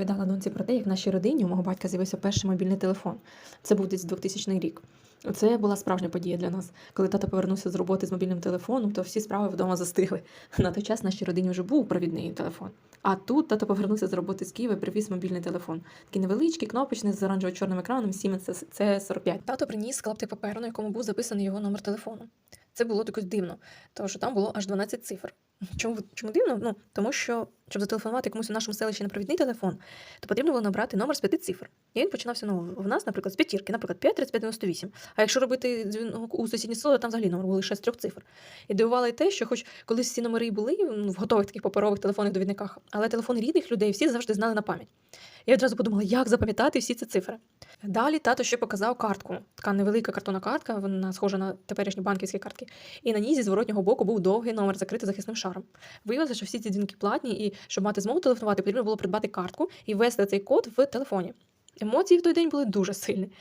розповідала доньці про те, як в нашій родині у мого батька з'явився перший мобільний телефон. Це був десь 2000 рік. Це була справжня подія для нас. Коли тато повернувся з роботи з мобільним телефоном, то всі справи вдома застигли. На той час нашій родині вже був провідний телефон. А тут тато повернувся з роботи з Києва і привіз мобільний телефон. Такий невеличкий, кнопочний з оранжево-чорним екраном Siemens C45. Тато приніс клаптик паперу, на якому був записаний його номер телефону. Це було якось дивно, тому що там було аж 12 цифр. Чому, чому дивно? Ну, тому що, щоб зателефонувати комусь у нашому селищі на провідний телефон, то потрібно було набрати номер з п'яти цифр. І він починався ну, в нас, наприклад, з п'ятірки, наприклад, 5 35 98. А якщо робити дзвінок у сусіднє село, там взагалі номер був лише з трьох цифр. І дивувало й те, що хоч колись всі номери і були в готових таких паперових телефонних довідниках, але телефони рідних людей всі завжди знали на пам'ять. Я одразу подумала, як запам'ятати всі ці цифри. Далі тато ще показав картку. Така невелика картонна картка, вона схожа на теперішні банківські картки. І на ній зі зворотнього боку був довгий номер, закритий захисним шаром. Виявилося, що всі ці дзвінки платні, і щоб мати змогу телефонувати, потрібно було придбати картку і ввести цей код в телефоні. Емоції в той день були дуже сильні.